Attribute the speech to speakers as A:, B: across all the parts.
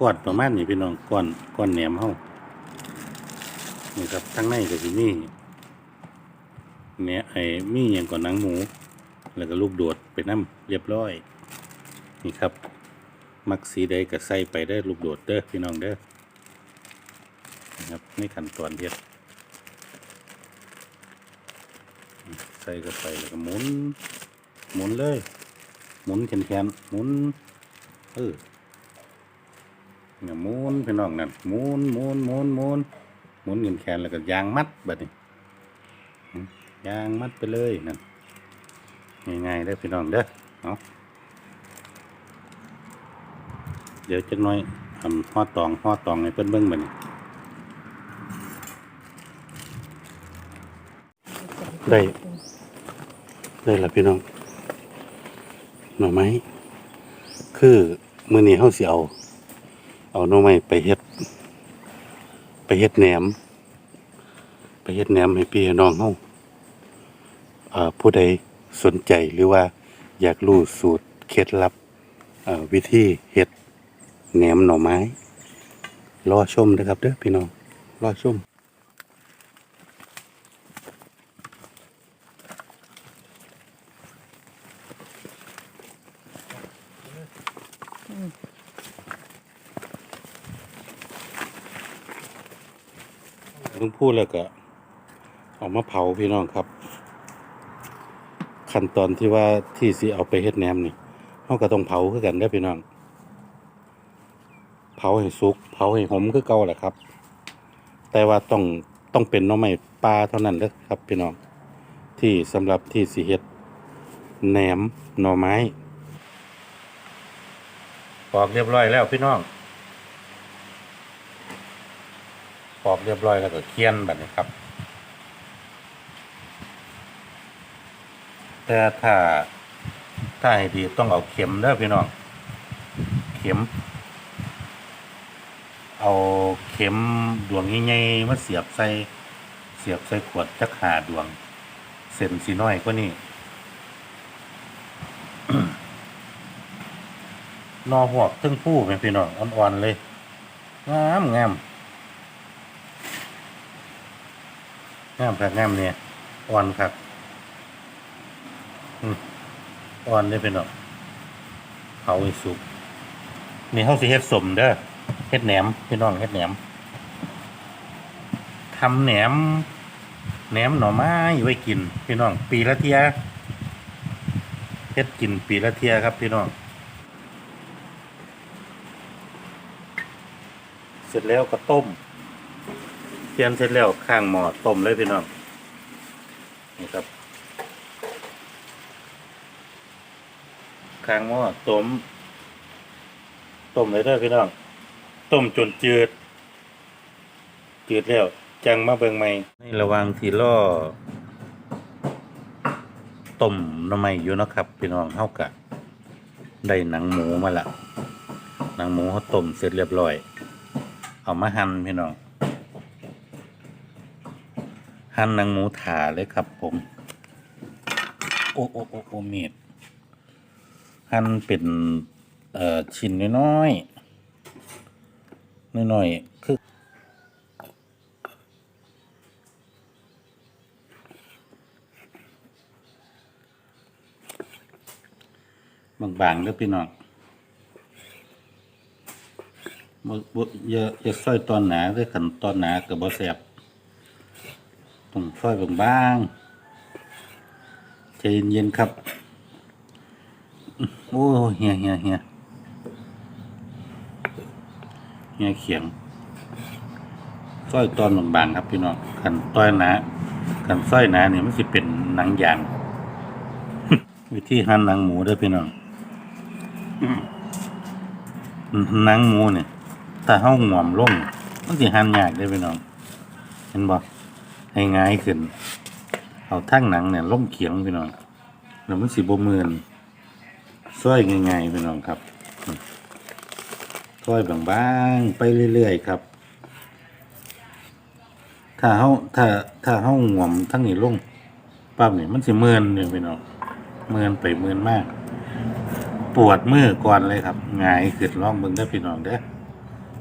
A: ก้อนประมาณนี้พี่น้องก้อนก้อนแหนมเฮานี่ครับทั้งในก็สิมีเนี่ยไอ้มีหยังก่อนหนังหมู แล้วก็ลูกโดดไปน้ำเรียบร้อย นี่ครับ มักสีใดก็ใส่ไปได้ลูกโดดเด้อพี่น้องเด้อนะครับในขั้นตอนเฮ็ดใส่เข้าไปแล้วก็หมุน หมุนเลย หมุนแขนๆหมุนเออ เนี่ยมุนพี่น้องนั่นมุนมุนมุนมุนมุนแขนแล้วก็ยางมัดแบบนี้ยางมัดไปเลยนั่นง่ายๆเด้อพี่น้องเด้อเอาเดี๋ยวจักน่อยทำห่อตองห่อตองให้เพิ่นเบิ่งบัดนี้ได้ได้ละพี่น้องหน่อไม้คือมื้อนี้เฮาสิเอา เอาหน่อไม้ไปเฮ็ด ไปเฮ็ดแหนม ไปเฮ็ดแหนมให้พี่น้องเฮาผู้ใดสนใจหรือว่าอยากรู้สูตรเคล็ดลับวิธีเฮ็ดแหนมหน่อไม้ รอชมนะครับเด้อพี่น้อง รอชม งพูดแล้วก็เออกมาเผาพี่น้องครับ ขั้นตอนที่ว่าที่สิเอาไปเฮ็ดแหนมนี่เขาก็ต้องเผาคือกันได้พี่น้อง เผาให้สุก เผาให้หอมคือเก่าแหละครับ แต่ว่าต้องต้องเป็นน่อไม้ปลาเท่านั้นเด้อครับ พี่น้อง ที่สำหรับที่สิเฮ็ดแหนมหน่อไม้ปอกเรียบร้อยแล้วพี่น้อง ปอกเรียบร้อยแล้วก็เคี่ยนแบบนี้ครับแต่ถ้าถ้าให้ดีต้องเอาเข็มเด้อพี่น้อง เข็ม เอาเข็มดวงใหญ่ๆมาเสียบใส่เสียบใส่ขวดจักหาดวง เส้นสีน้อยกว่านี้นอหวกทึ่งผู้เป็นพี่น้องอ่อนๆเลยงามงาม งามครับงามเนี่ยอ่อนครับอ่อนได้เป็นเนาะเผาให้สุกนี่เฮาสิเฮ็ดสมเด้อเฮ็ดแหนมพี่น้องเฮ็ดแหนมทำแหนมแหนมหน่อไม้ไว้กิน พี่น้อง ปีละเทียเฮ็ดกินปีละเทียครับพี่น้องเสร็จแล้วก็ต้ม เตรียมเสร็จแล้วข้างหม้อต้มเลยพี่น้องนี่ครับข้างหม้อต้มต้มเลยเด้อพี่น้องต้มจนจืด จืดแล้วจังมาเบิ่งใหม่ในระหว่างที่ล่อต้มน้ำไม้อยู่นะครับพี่น้องเฮากะได้หนังหมูมาละหนังหมูเขาต้มเสร็จเรียบร้อย เอามาหั่นพี่น้อง หั่นหนังหมูถาเลยครับผม โอ้โอ้โอ้โอ้มีดหั่นเป็นเอ่อชิ้นน้อยๆน้อยๆคือ บางๆเด้อพี่น้องบ่บ่อย่าอย่าซอยตอนหนาเด้อคันตอนหนาก็บ่แซ่บ ต้องซอยบางๆใจเย็นๆครับ โอ้เฮียเฮียเฮียเฮียเขียงซอยตอนบางๆครับพี่น้องขันต้อยหนาขันซอยหนาเนี่ยมันสิเป็นหนังยาง วิธีหั่นหนังหมูด้อพี่น้องหนังหมูเนี่ยถ้าเฮาหวมลงมันสิหั่นยากเด้พี่น้อง เห็นบ่ ให้ง่ายขึ้น เอาทั้งหนังเนี่ยล่มเขียงพี่น้องแล้วมันสิบ่มือนซอยง่ายๆพี่น้องครับซอยบางๆไปเรื่อยๆครับ ถ้าเฮาถ้าถ้าเฮาหวมทั้งนี้ลงปั๊บนี่มันสิเมือนเนี่ยพี่น้องเมือนไปเมือนมาก ปวดมือก่อนเลยครับหงายขึ้นร่องเบิ่งได้อพี่น้องเด้อ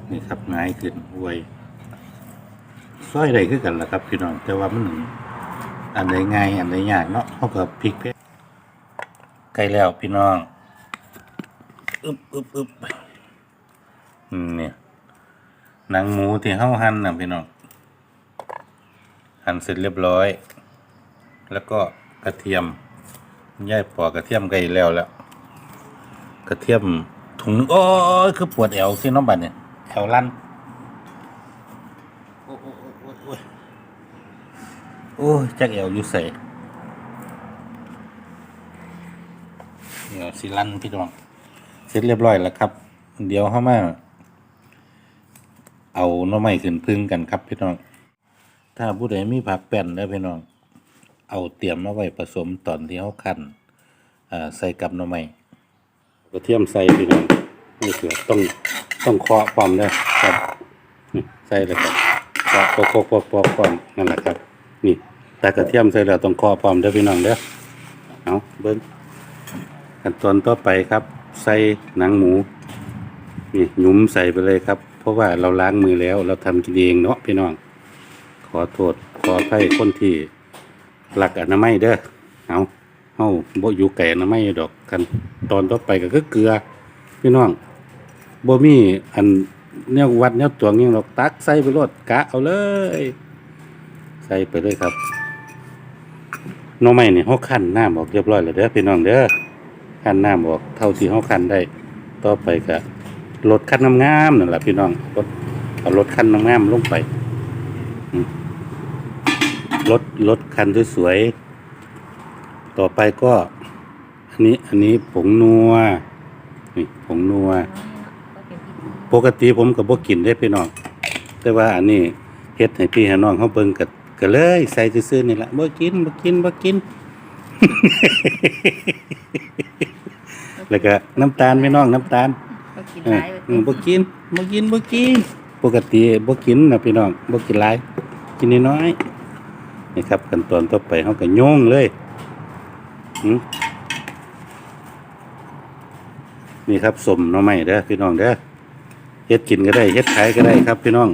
A: นี่ครับง่ายขึ้นไว ซอยใดคือกันล่ะครับพี่น้องแต่ว่ามันอันใดง่ายอันใดยากเนาะเท่ากับพริกเพชใกล้แล้วพี่น้องอึบอึบอึบอืมเนี่ยหนังหมูที่เฮาหั่นนะพี่น้องหั่นเสร็จเรียบร้อย แล้วก็กระเทียมย่ายปอกกระเทียมใกล้แล้วแล้ว กระเทียมถุงโอ้ยคือปวดแอวสิน้องบัดเนี่ยแอวลั่นโอ้ยโอ้ยโอ้ยโอ้ย โอ้จักแอวอยู่ใส่เดี๋ยวสิลั่นพี่น้องเสร็จเรียบร้อยแล้วครับ เดี๋ยวเข้ามาเอาน้อไม้ขึ้นพึ่งกันครับพี่น้อง ถ้าผู้ใดมีผักแป้นแล้วพี่น้อง เอาเตรียมมาไว้ผสมตอนที่เขาคั้นใส่กับน้อไม้กระเทียมใส่พี่น้องนี่คือต้องต้องเคาะความด้วยครับนี่ใส่เลยครับเคาะเคาะเคาะเคาะเคาะความนั่นแหละครับ นี่แต่กระเทียมใส่แล้วต้องคาะความเด้อพี่น้องเด้อเอาเบิ้งขั้นตอนต่อไปครับ ใส่หนังหมูนี่หยุ้มใส่ไปเลยครับ เพราะว่าเราล้างมือแล้วเราทำกินเองเนาะพี่น้อง ขอโทษขอให้คนที่รักอนามัยเด้อเอาเฮาบ่อยู่ไก่อนามัยดอกกันตอนต่อไปก็คือเกลือ พี่น้องบ่มีอันแนววัดแนวตวงหยังดอกตักใส่ไปรดกะเอาเลย ใส่ไปเลยครับหน้อไม้นี่เฮาคั่นน้ำออกเรียบร้อยแล้วเด้อพี่น้องเด้อคั่นน้ำออกเท่าที่เฮาคั่นได้ ต่อไปก็ลดคั่นงามนั่นล่ะพี่น้องลดเอาลดคั่นงามลงไปลดลดคั่นสวยๆต่อไปก็ อันนี้อันนี้ผงนัวนี่ผงนัว ปกติผมก็บ่กินได้พี่น้องแต่ว่าอันนี้เฮ็ดให้พี่ให้น้องเขาเบิ่งก็ ก็เลยใส่ซื่อๆนี่ล่ะบ่กินบ่กินบ่กิน แล้วก็น้ำตาลพี่น้องน้ำตาล
B: ก็กิน
A: เอ
B: ห
A: อ
B: ลาย
A: อืมบ่กินบ่กินบ่กิน ปกติบ่กินนะพี่น้องบ่กินหลาย กินน้อยๆนี่ครับขั้นตอนต่อไปเฮาก็โยงเลยหืมนี่ครับสมหน่อไม้เด้อพี่น้องเด้อเฮ็ดกินก็ได้เฮ็ดขายก็ได้ครับพี่น้อง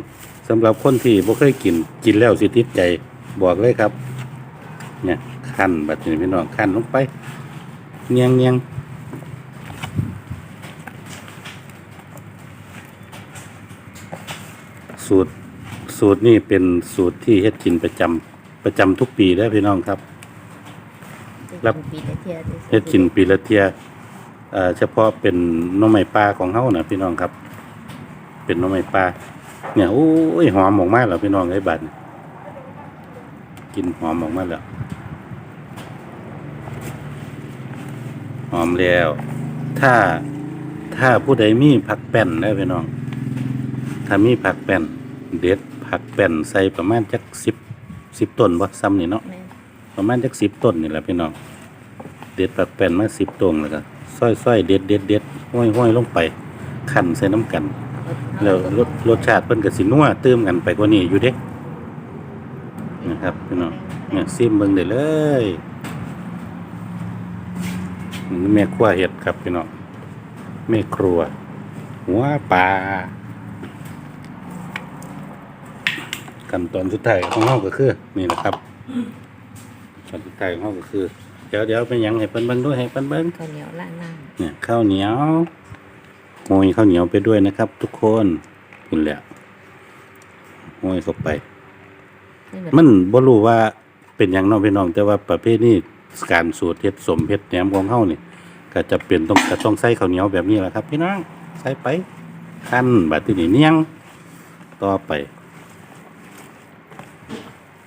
A: สำหรับคนที่บ่เคยกินกินแล้วสิติดใจบอกเลยครับ เนี่ยคั่นบัดนี้พี่น้องคั่นลงไปเนียงเนียงสูตรสูตรนี่เป็นสูตรที่เฮ็ดกินประจำประจำทุกปีได้อพี่น้องครับ รับ
B: ปีละเที่ย
A: เฮ็ดกินปีละเทียเอ่อเฉพาะเป็นหน้อไม้ปลาของเฮานะพี่น้องครับ เป็นหน้อไม้ปลา เนี่ยโอ้ยหอมออกมาแล้วพี่น้องไอ้บัดนี่กินหอมออกมาแล้วหอมแล้ว ถ้าถ้าผู้ใดมีผักแป้นนะพี่น้อง ถ้ามีผักแป้นเด็ดผักแป้นใส่ประมาณจักสิบสิบต้นบ่ซ้ำนี่เนาะ
B: แม่น
A: ประมาณจักสิบต้นนี่แหละพี่น้อง เด็ดปักแป้นมาสิบตรงแล้วก็ซ้อยซ้อยๆเด็ดเด็ดเด็ดห้อยห้อยลงไป ขันใส่น้ำกัน แล้วรสรสชาติเพิ่นก็สินัวเติมกันไปกว่านี้อยู่เด้นะครับพี่น้องเนี่ยซิมเบิ่งได้เลยนี่แม่ครัวเฮ็ดครับพี่น้องแม่ครัว หัวปลาขั้นตอนสุดท้ายของเฮาก็คือ นี่แหละครับขั้นสุดท้ายของเฮาก็คือ เดี๋ยวเดี๋ยวเป็นหยังให้เพิ่นเบิ่งด้วยให้เพิ่นเบิ่ง
B: ข้าวเหนียวล้างน้
A: เนี่ยข้าวเหนียว โรยข้าวเหนียวไปด้วยนะครับ ทุกคนคุณแหละโรยเข้าไปำ
B: นี่แบบ
A: มันบ่รู้ว่าเป็นอย่างน้องพี่น้อง แต่ว่าประเภทนี้การสูตรเฮ็ดสมเฮ็ดแหนมของเฮานี่ก็จะเป็นต้องก็ต้องใส่ข้าวเหนียวแบบนี้แหละครับ พี่น้องใส่ไปขั้นบัดทีนี้เนียงต่อไป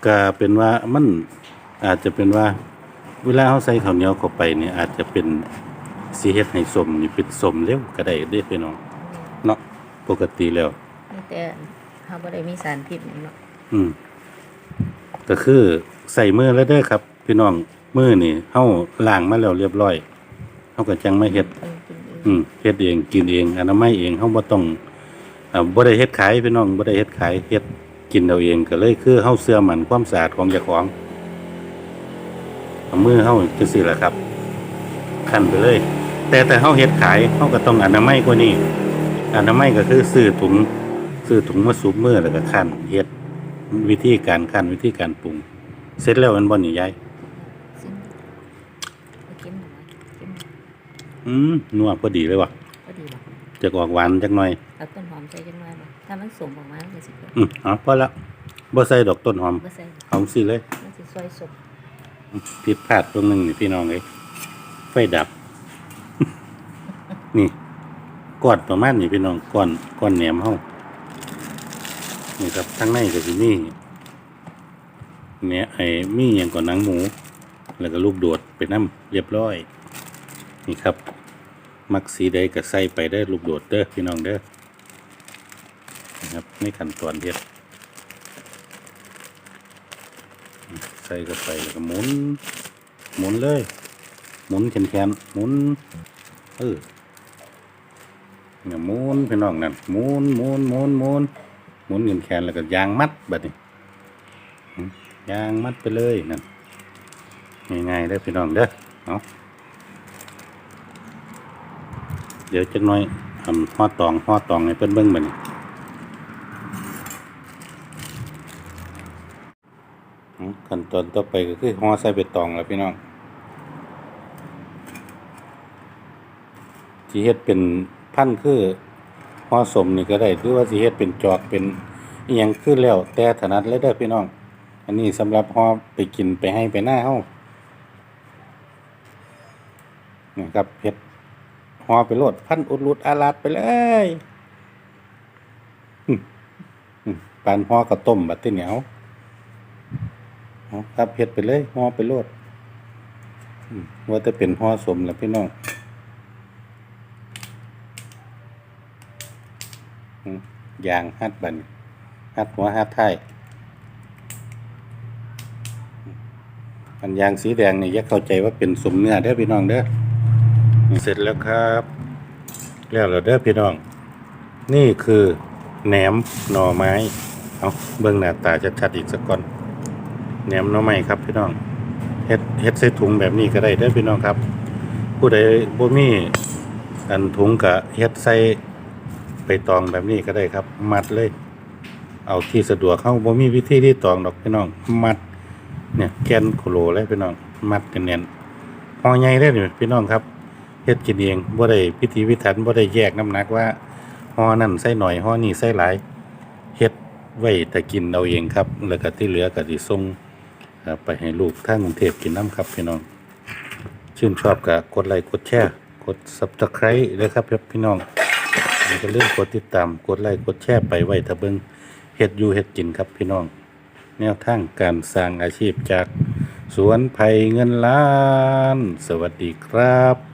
A: ก็เป็นว่ามันอาจจะเป็นว่า เวลาเขาใส่ข้าวเหนียวเข้าไปเนี่ยอาจจะเป็น สีเฮ็ดให้สมนี่เป็นสมเร็วก็ได้เด้พี่น้องเนาะปกติแล้ว
B: นี่แต่เขาบ่ได้มีสารพิษหยังเนาะ
A: อืมก็คือใส่มือแล้วเด้อครับ พี่น้องมือนี่เฮาล้างมาแล้วเรียบร้อยเฮาก็จังมาเฮ็ด
B: เออกินเอง
A: อืมเฮ็ดเองกินเองอนามัยเองเฮาบ่ต้องอ่าบ่ได้เฮ็ดขายพี่น้องบ่ได้เฮ็ดขายเฮ็ดกินเอาเองก็เลยคือเฮาเชื่อมั่นความสะอาดของเจ้าของเอามือเฮาจังซี่แหละครับคั่นไปเลย แต่แต่เฮาเฮ็ดขายเฮาก็ต้องอนามัยกว่านี้อนามัยก็คือซื้อถุงซื้อถุงมาสูบมือแล้วก็คั่นเฮ็ดวิธีการคั่นวิธีการปรุง เสร็จแล้วมันบ่นี่ยาย
B: ซิมไปกินหน่อยกินหน่อย
A: อืมนัวพอดีเลยว่ะ
B: ก็ดีบ่
A: จะออกหวานจักหน่อย
B: เอาต้นหอมใส่จังหน่อยบ่ถ้ามันสมออกมามันก็สิเกิด
A: อืมเอาพอละบ่ใส่ดอกต้นหอม
B: บ่ใส่
A: เอาสิเลย
B: มันสิซอยสม
A: ผิดพลาดตรงหนึงนี่พี่น้องเอ้ยไฟดับ นี่ ก้อนประมาณนี้พี่น้องก้อนก้อนแหนมเฮานี่ครับทั้งในก็สิมีเนี่ยไอ้มีหยังก่อนหนังหมู แล้วก็ลูกโดดไปน้ำเรียบร้อย นี่ครับ มักสีใดก็ใส่ไปได้ลูกโดดเด้อพี่น้องเด้อนะครับในขั้นตอนเฮ็ดใส่เข้าไปแล้วก็หมุน หมุนเลย หมุนแขนๆหมุน เออ เนี่ยหมุนพี่น้องนั่นหมุนหมุนหมุนหมุนหมุนแขนแล้วก็ยางมัดแบบนี้ยางมัดไปเลยนั่นง่ายๆเด้อพี่น้องเด้อเอาเดี๋ยวจักหน่อยทำห่อตองห่อตองให้เพิ่นเบิ่งบัดนี้ขั้นตอนต่อไปก็คือห่อใส่ใบตองแล้วพี่น้องสิเฮ็ดเป็น พันธุ์คือห่อสมนี่ก็ได้หรือว่าสิเฮ็ดเป็นจอกเป็นอีหยังคือแล้วแต่ถนัดเลยเด้อพี่น้อง อันนี้สำหรับห่อไปกินไปให้ไปหน้าเฮานะครับเฮ็ดห่อไปโลดพันอุดรุดอาลาดไปเลยอืมอืมปานห่อข้าวต้มบัดทีเหนียวเอาครับเฮ็ดไปเลยห่อไปโลดว่าจะเป็นห่อสมแล้วพี่น้อง อืม ยางฮัดบันฮัดหัวฮัดท้ายอันยางสีแดงนี่ยักเข้าใจว่าเป็นสมเนื้อเด้อพี่น้องเด้อเสร็จแล้วครับแล้วแล้วเด้อพี่น้อง นี่คือแหนมหน่อไม้เอาเบิ่งหน้าตาชัดๆอีกสักก่อนแหนมหน่อไม้ครับพี่น้องเฮ็ดเฮ็ดใส่ถุงแบบนี้ก็ได้เด้อพี่น้องครับ ผู้ใดบ่มีอันถุงก็เฮ็ดใส่ ไปตองแบบนี้ก็ได้ครับ มัดเลย เอาที่สะดวกเข้าบ่มีวิธีที่ตองดอกพี่น้อง มัด เนี่ยแกนโคโลเลยพี่น้อง มัดกันแน่นพอใหญ่เลยนี่พี่น้องครับเฮ็ดกินเองบ่ได้พิธีพิถันบ่ได้แยกน้ำหนักว่าห่อนั่นใส่หน่อยห่อนี่ใส่หลายเฮ็ดไว้แต่กินเอาเองครับ แล้วก็ที่เหลือก็สิส่งไปให้ลูกทางกรุงเทพกินน้ำครับพี่น้อง ชื่นชอบก็กดไลค์กดแชร์กด Subscribe เลยครับพี่น้อง อย่าลืมกดติดตามกดไลค์กดแชร์ไปไว้ถ้าเบิงเฮ็ดอยู่เฮ็ดกินครับพี่น้อง แนวทางการสร้างอาชีพจากสวนไผ่เงินล้าน สวัสดีครับ